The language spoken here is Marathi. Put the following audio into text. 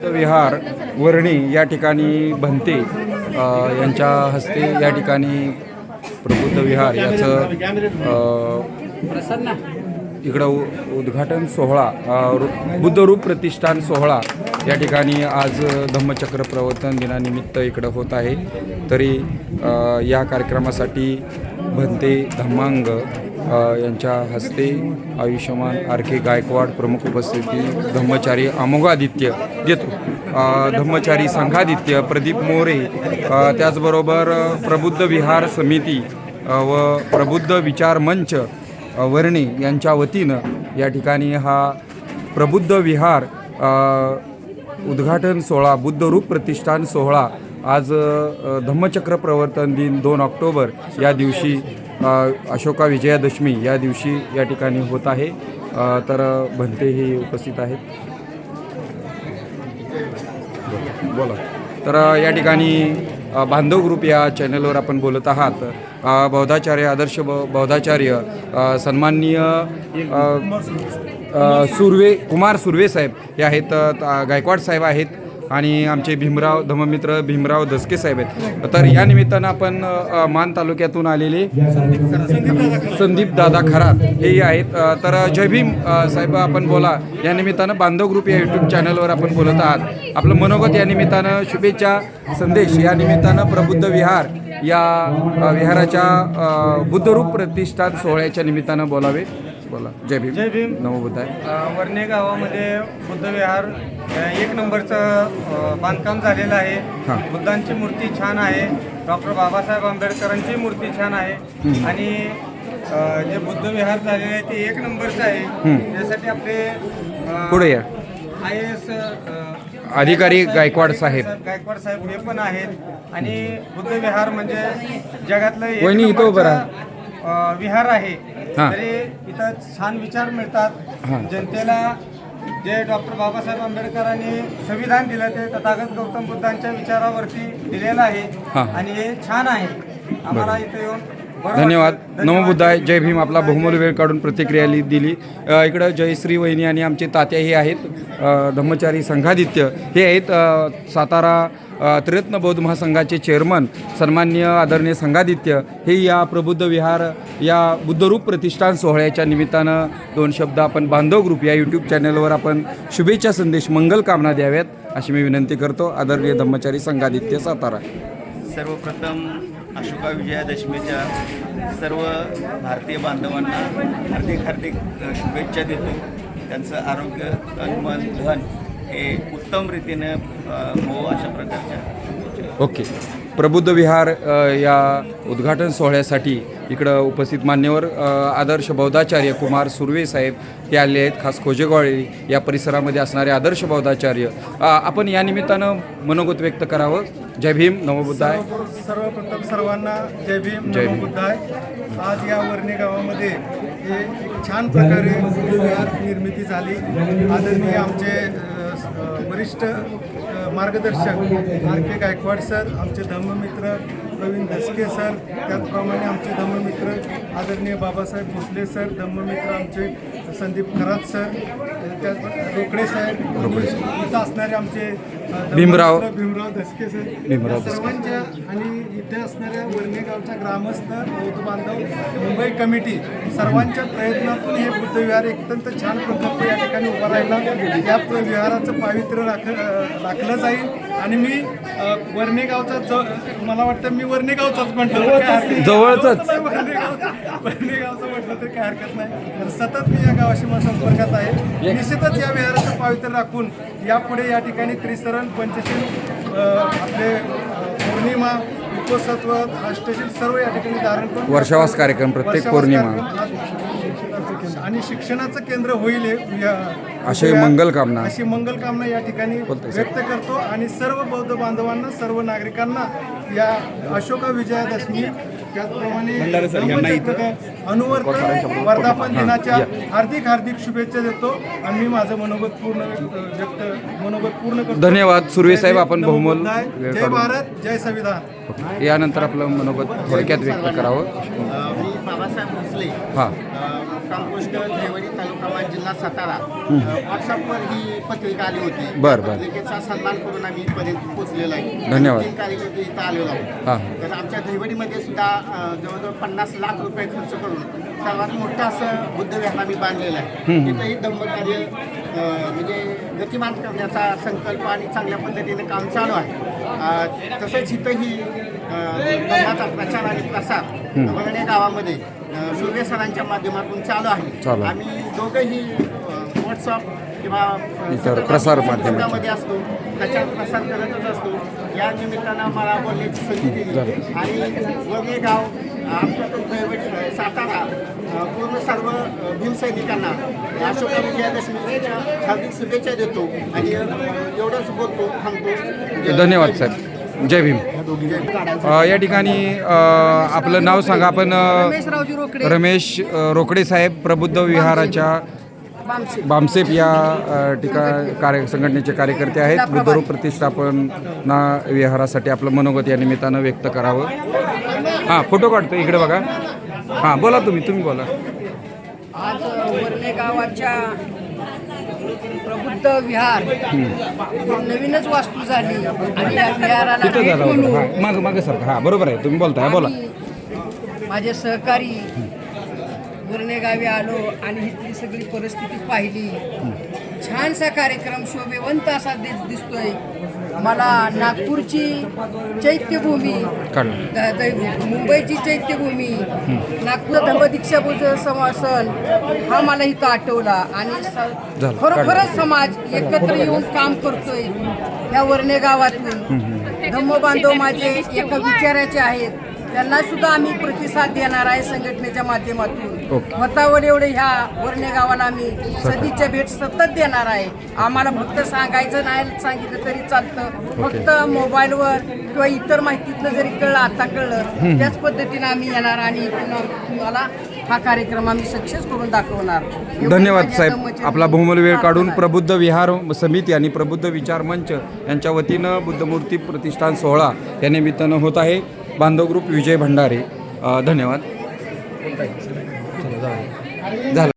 विहार वर्णी या ठिकाणी भंते यांच्या हस्ते या ठिकाणी प्रबुद्ध विहार याचं इकडं उ- उद्घाटन सोहळा बुद्धरूप प्रतिष्ठान सोहळा या ठिकाणी आज धम्मचक्र प्रवर्तन दिनानिमित्त इकडं होत आहे. तरी या कार्यक्रमासाठी भंते धम्मांग. यांच्या हस्ते आयुष्यमान आर के गायकवाड प्रमुख उपस्थिती धम्मचारी अमोघादित्य देतो. धम्मचारी संघादित्य प्रदीप मोरे त्याचबरोबर प्रबुद्ध विहार समिती व प्रबुद्ध विचार मंच वर्णे यांच्या वतीनं या ठिकाणी हा प्रबुद्ध विहार उद्घाटन सोहळा बुद्धरूप प्रतिष्ठान सोहळा आज धम्मचक्र प्रवर्तन दिन दोन ऑक्टोबर या दिवशी अशोका विजयादशमी या दिवशी या ठिकाणी होत आहे. तर भंतेही उपस्थित आहेत. बोला. तर या ठिकाणी बांधव ग्रुप या चॅनलवर आपण बोलत आहात. बौद्धाचार्य आदर्श ब- बौद्धाचार्य सन्माननीय सुर्वे कुमार सुर्वे साहेब हे आहेत. गायकवाड साहेब आहेत. आणि आमचे भीमराव धममित्र भीमराव दसके साहेब आहेत. तर या निमित्तानं आपण मान तालुक्यातून आलेले संदीप दादा खरात हेही आहेत. तर जय भीम साहेब आपण बोला. या निमित्तानं बांधव ग्रुप या यूट्यूब चॅनलवर आपण बोलत आहात. आपलं मनोगत या निमित्तानं शुभेच्छा संदेश. या निमित्तानं प्रबुद्ध विहार या विहाराच्या बुद्धरूप प्रतिष्ठान सोहळ्याच्या निमित्तानं बोलावे. बोला. जय भीम. जय भीम. नमो बुद्धाय. वर्णे गावामध्ये बुद्धविहार एक नंबरचं बांधकाम झालेलं आहे. बुद्धांची मूर्ती छान आहे. डॉक्टर बाबासाहेब आंबेडकरांची मूर्ती छान आहे. आणि अ, जे बुद्धविहार झालेले आहे ते एक नंबरचं आहे. त्यासाठी आपले पुढे या? आय एस अधिकारी गायकवाड साहेब. गायकवाड साहेब हे पण आहेत. आणि बुद्धविहार म्हणजे जगातलं एक वहिनी, इथं उभं राहा. नंबरचं, विहार आहे. हां. तरी इथं छान विचार मिळतात. हां. जनतेला जे डॉक्टर बाबासाहेब आंबेडकरांनी संविधान दिलं ते तथागत गौतम बुद्धांच्या विचारावरती दिलेलं आहे. हां. आणि हे छान आहे. आम्हाला इथे येऊन बरं धन्यवाद. नमो बुद्धाय. जय भीम. आपला बहुमूल्य वेळ काढून प्रतिक्रिया लि- दिली. अ, इकडं जयश्री वहिनी आणि आमचे तात्याही आहेत. अ, धम्मचारी संघादित्य. हे आहेत अ, सातारा त्रिरत्न बौद्ध महासंघाचे चेअरमन सन्मान्य आदरणीय संघादित्य हे या प्रबुद्ध विहार या बुद्धरूप प्रतिष्ठान सोहळ्याच्या निमित्तानं दोन शब्द आपण बांधव ग्रुप या यूट्यूब चॅनलवर आपण शुभेच्छा संदेश मंगल कामना द्याव्यात अशी मी विनंती करतो. आदरणीय धम्मचारी संघादित्य सातारा. सर्वप्रथम अशोका विजयादशमीच्या सर्व भारतीय बांधवांना हार्दिक हार्दिक शुभेच्छा देतो. त्यांचं आरोग्य तन मन धन हे उत्तम रीतीने हो अशा प्रकारच्या ओके. प्रबुद्ध विहार या उद्घाटन सोहळ्यासाठी इकडं उपस्थित मान्यवर आदर्श बौद्धाचार्य कुमार सुर्वे साहेब हे आले आहेत खास खोजेगवाडी या परिसरामध्ये असणारे आदर्श बौद्धाचार्य. आपण या निमित्तानं मनोगत व्यक्त करावं. जय भीम नमोबुद्धाय सर्व- सर्वप्रथम सर्वांना जय भीम जय. बुद्धाय. आज या वर्णे गावामध्ये हे छान प्रकारे निर्मिती झाली. आदरणीय आमचे वरिष्ठ मार्गदर्शक आर के गायकवाड सर आमचे धम्ममित्र प्रवीण धसके सर त्याचप्रमाणे आमचे धम्ममित्र आदरणीय बाबासाहेब भोसले सर धम्ममित्र आमचे संदीप खरात सर त्याच रोकडे साहेब इथं असणारे आमचे भीमराव. भीमराव धसके सर भीमराव. सर्वांच्या आणि इथे असणाऱ्या वर्णे गावच्या ग्रामस्थ बौद्ध बांधव मुंबई कमिटी सर्वांच्या प्रयत्नातून हे बुद्धविहार एक अत्यंत छान प्रकल्प या ठिकाणी उभा राहिला या विहाराचं पावित्र्य राख राखलं जाईल आणि मी अं, वर्णे गावचा ज मला वाटतं मी वर्णे गावचाच म्हटलं. जवळचंच. वर्णे गावचा वर्णे गावचं म्हटलं तरी काय हरकत नाही तर सतत मी या गावाशी मला संपर्कात आहे निश्चितच या विहाराचं पावित्र्य राखून यापुढे या ठिकाणी त्रिसरण पंचशील आपले पौर्णिमा उपोसत्व अष्टशील सर्व या ठिकाणी धारण करून वर्षावास कार्यक्रम, प्रत्येक पौर्णिमा. आज आणि शिक्षणाचं केंद्र होईल हे या- अशी मंगल कामना. अशी मंगल कामना या ठिकाणी बोलतोय सर. व्यक्त करतो आणि सर्व बौद्ध बांधवांना सर्व नागरिकांना या अशोका विजयादशमी त्याचप्रमाणे धम्मचक्र अनुवर्तन वर्धापन दिनाच्या हार्दिक हार्दिक शुभेच्छा देतो आणि मी माझं मनोगत पूर्ण व्यक्त व्यक्त- मनोगत पूर्ण करतो. धन्यवाद सुर्वे साहेब आपण नमो बहुमोल बुद्धाय. वेळ जय काढून. भारत जय संविधान. यानंतर आपलं मनोगत थोडक्यात व्यक्त करावं. मी बाबासाहेब भोसले. हां. पोस्ट देवळी तालुका जिल्हा सातारा. व्हॉट्सअपवर ही पत्रिका आली होती. बर, बर. पत्रिकेचा सन्मान करून आम्ही इथपर्यंत पोहोचलेलो आहे. धन्यवाद. तीन कार्यकर्ते इथं आलेलो आहोत. हां. तर आमच्या दहिवडीमध्ये सुद्धा अ, जवळजवळ पन्नास लाख रुपये खर्च करून सर्वात मोठं असं बुद्ध विहार आम्ही बांधलेलं आहे. तिथंही धम्मकार्य अ, म्हणजे गतिमान करण्याचा संकल्प आणि चांगल्या पद्धतीने काम चालू आहे. अ, तसंच इथंही अ, धम्माचा प्रचार आणि प्रसार वगणे गावामध्ये अ, सुर्वे सरांच्या माध्यमातून चालू आहे. आम्ही दोघंही व्हॉट्सअप किंवा प्रसार. संपर्कामध्ये असतो प्रचार प्रसार करतच असतो. या निमित्तानं मला बोलण्याची संधी दिली. आणि वगळे गाव आमच्यातून दैवट सातारा पूर्ण सर्व भीमसैनिकांना अशोका विजयादशमीच्या हार्दिक शुभेच्छा देतो आणि एवढंच बोलतो थांबतो. धन्यवाद सर जय भीम. अ, या ठिकाणी अ, आपलं नाव सांगा. आपण अ, रमेश रोकडे अ, रोकडे साहेब प्रबुद्ध विहाराच्या बामसेप या अ, ठिका कार्य संघटनेचे कार्यकर्ते आहेत. बुद्धरूप प्रतिष्ठापन ना विहारासाठी आपलं मनोगत या निमित्तानं व्यक्त करावं. हां फोटो काढतो इकडे बघा. हां बोला तुम्ही. तुम्ही बोला. आज वर्णे गावाच्या प्रबुद्ध विहार. नवीनच वास्तू झाली. आणि या विहाराला तिथं भेट झाला होता. म्हणून. हां मागं मागं सारखं. हां बरोबर आहे. तुम्ही बोलताय बोला. आम्ही माझे सहकारी गुरणे गावी आलो आणि इथली सगळी परिस्थिती पाहिली. छानसा कार्यक्रम शोभेवंत असा दिस दिसतोय. मला नागपूरची चैत्यभूमी मुंबईची चैत्यभूमी नागपूर धर्मदीक्षा समासन हा मला इथं आठवला. आणि खरोखरच समाज एकत्र येऊन काम करतोय ह्या वर्णे गावातून. धम्म बांधव माझे एका विचाराचे आहेत. त्यांना सुद्धा आम्ही प्रतिसाद देणार आहे संघटनेच्या माध्यमातून. मतावर एवढे ह्या वर्णे गावाला आम्ही सदिच्छा भेट सतत देणार आहे. आम्हाला फक्त सांगायचं नाही सांगितलं तरी चालतं. फक्त मोबाईलवर किंवा इतर माहितीतनं जरी कळलं आता कळलं त्याच पद्धतीनं आम्ही येणार आणि तुम्हाला हा कार्यक्रम आम्ही सक्सेस करून दाखवणार. धन्यवाद साहेब. आपला बहुमूल्य वेळ काढून. प्रबुद्ध विहार समिती आणि प्रबुद्ध विचार मंच यांच्या वतीनं बुद्धमूर्ती प्रतिष्ठान सोहळा या निमित्तानं होत आहे. बांधव ग्रुप विजय भंडारे. धन्यवाद. झालं.